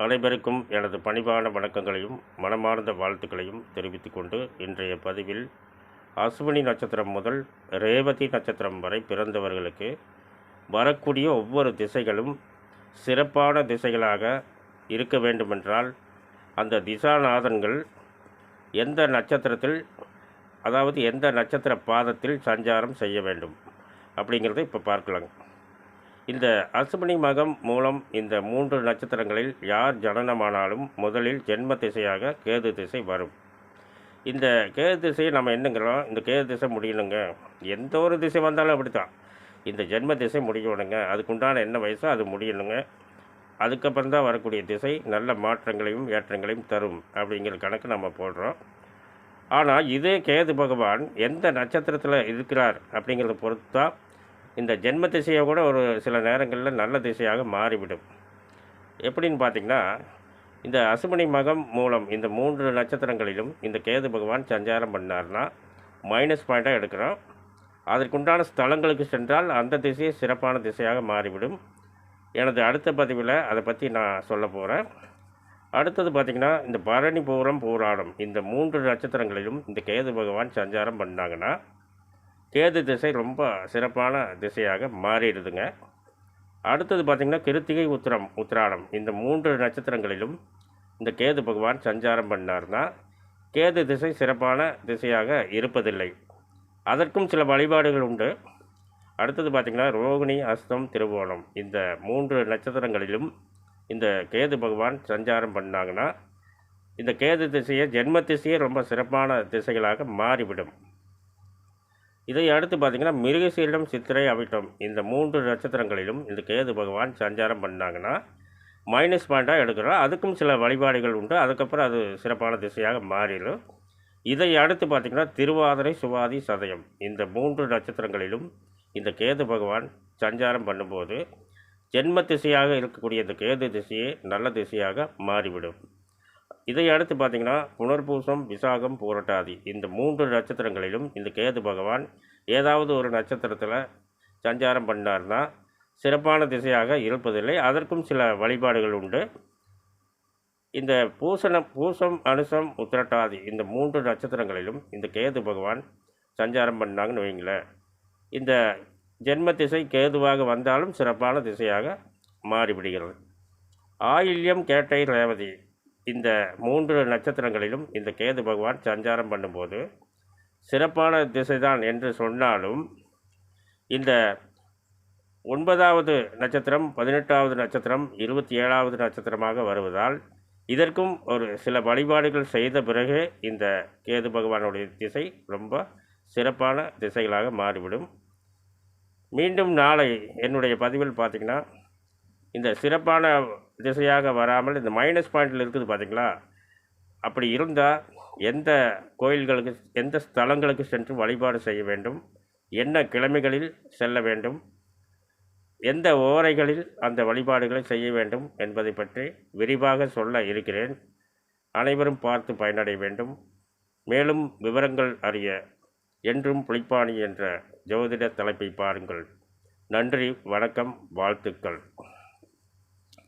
அனைவருக்கும் எனது பணிவான வணக்கங்களையும் மனமார்ந்த வாழ்த்துக்களையும் தெரிவித்துக் கொண்டு இன்றைய பதிவில் அஸ்வினி நட்சத்திரம் முதல் ரேவதி நட்சத்திரம் வரை பிறந்தவர்களுக்கு வரக்கூடிய ஒவ்வொரு திசைகளும் சிறப்பான திசைகளாக இருக்க வேண்டுமென்றால் அந்த திசாநாதன்கள் எந்த நட்சத்திரத்தில் அதாவது எந்த நட்சத்திர பாதத்தில் சஞ்சாரம் செய்ய வேண்டும் அப்படிங்கிறத இப்போ பார்க்கலாங்க இந்த அசுபனி மகம் மூலம் இந்த மூன்று நட்சத்திரங்களில் யார் ஜனனமானாலும் முதலில் ஜென்ம திசையாக கேது திசை வரும். இந்த கேது திசையை நம்ம என்னங்கிறோம்? இந்த கேது திசை முடியணுங்க. எந்த ஒரு திசை வந்தாலும் அப்படி தான் இந்த ஜென்ம திசை முடியணுங்க. அதுக்குண்டான என்ன வயசோ அது முடியணுங்க. அதுக்கப்புறம் தான் வரக்கூடிய திசை நல்ல மாற்றங்களையும் ஏற்றங்களையும் தரும் அப்படிங்கிற கணக்கு நம்ம போடுறோம். ஆனால் இதே கேது பகவான் எந்த நட்சத்திரத்தில் இருக்கிறார் அப்படிங்கிறத பொறுத்து தான் இந்த ஜென்ம திசையை கூட ஒரு சில நேரங்களில் நல்ல திசையாக மாறிவிடும். எப்படின்னு பார்த்தீங்கன்னா இந்த அசுமணி மகம் மூலம் இந்த மூன்று நட்சத்திரங்களிலும் இந்த கேது பகவான் சஞ்சாரம் பண்ணார்னா மைனஸ் பாயிண்ட்டாக எடுக்கிறோம். அதற்குண்டான ஸ்தலங்களுக்கு சென்றால் அந்த திசையை சிறப்பான திசையாக மாறிவிடும். எனது அடுத்த பதிவில் அதை பற்றி நான் சொல்ல போகிறேன் அடுத்தது பார்த்திங்கன்னா இந்த பரணி பூரம் பூராடம் இந்த மூன்று நட்சத்திரங்களிலும் இந்த கேது பகவான் சஞ்சாரம் பண்ணாங்கன்னா கேது திசை ரொம்ப சிறப்பான திசையாக மாறிடுதுங்க. அடுத்தது பார்த்திங்கன்னா கிருத்திகை உத்திரம் உத்திராடம். இந்த மூன்று நட்சத்திரங்களிலும் இந்த கேது பகவான் சஞ்சாரம் பண்ணார்னா கேது திசை சிறப்பான திசையாக இருப்பதில்லை. அதற்கும் சில வழிபாடுகள் உண்டு. அடுத்தது பார்த்திங்கன்னா ரோகிணி அஸ்தம் திருவோணம். இந்த மூன்று நட்சத்திரங்களிலும் இந்த கேது பகவான் சஞ்சாரம் பண்ணாங்கன்னா இந்த கேது திசையை ஜென்ம திசையே ரொம்ப சிறப்பான திசைகளாக மாறிவிடும். இதை அடுத்து பார்த்திங்கன்னா மிருகசீரிடம் சித்திரை அவிட்டம். இந்த மூன்று நட்சத்திரங்களிலும் இந்த கேது பகவான் சஞ்சாரம் பண்ணாங்கன்னா மைனஸ் பாயிண்ட்டாக எடுக்கிறோம் அதுக்கும் சில வழிபாடுகள் உண்டு. அதுக்கப்புறம் அது சிறப்பான திசையாக மாறிடும். இதை அடுத்து பார்த்திங்கன்னா திருவாதிரை சுவாதி சதயம். இந்த மூன்று நட்சத்திரங்களிலும் இந்த கேது பகவான் சஞ்சாரம் பண்ணும்போது ஜென்ம திசையாக இருக்கக்கூடிய இந்த கேது திசையே நல்ல திசையாக மாறிவிடும். இதை அடுத்து பார்த்தீங்கன்னா புனர்பூசம் விசாகம் பூரட்டாதி. இந்த மூன்று நட்சத்திரங்களிலும் இந்த கேது பகவான் ஏதாவது ஒரு நட்சத்திரத்தில் சஞ்சாரம் பண்ணார்னா சிறப்பான திசையாக இருப்பதில்லை. அதற்கும் சில வழிபாடுகள் உண்டு. இந்த பூசணம் பூசம் அனுசம் உத்திரட்டாதி இந்த மூன்று நட்சத்திரங்களிலும் இந்த கேது பகவான் சஞ்சாரம் பண்ணாங்கன்னு வைங்களேன் இந்த ஜென்ம திசை கேதுவாக வந்தாலும் சிறப்பான திசையாக மாறிவிடுகிறது. ஆயில்யம் கேட்டை ரேவதி இந்த மூன்று நட்சத்திரங்களிலும் இந்த கேது பகவான் சஞ்சாரம் பண்ணும்போது சிறப்பான திசைதான் என்று சொன்னாலும் இந்த ஒன்பதாவது நட்சத்திரம் பதினெட்டாவது நட்சத்திரம் இருபத்தி ஏழாவது நட்சத்திரமாக வருவதால் இதற்கும் ஒரு சில வழிபாடுகள் செய்த பிறகு இந்த கேது பகவானுடைய திசை ரொம்ப சிறப்பான திசைகளாக மாறிவிடும். மீண்டும் நாளை என்னுடைய பதிவில் பார்த்திங்கன்னா இந்த சிறப்பான திசையாக வராமல் இந்த மைனஸ் பாயிண்டில் இருக்குது பார்த்திங்களா அப்படி இருந்தால் எந்த கோயில்களுக்கு எந்த ஸ்தலங்களுக்கு சென்று வழிபாடு செய்ய வேண்டும்? என்ன கிழமைகளில் செல்ல வேண்டும்? எந்த ஓரைகளில் அந்த வழிபாடுகளை செய்ய வேண்டும் என்பதை பற்றி விரிவாக சொல்ல இருக்கிறேன். அனைவரும் பார்த்து பயனடைய வேண்டும். மேலும் விவரங்கள் அறிய என்றும் புளிப்பாணி என்ற ஜோதிட தலைப்பை பாருங்கள். நன்றி வணக்கம் வாழ்த்துக்கள்.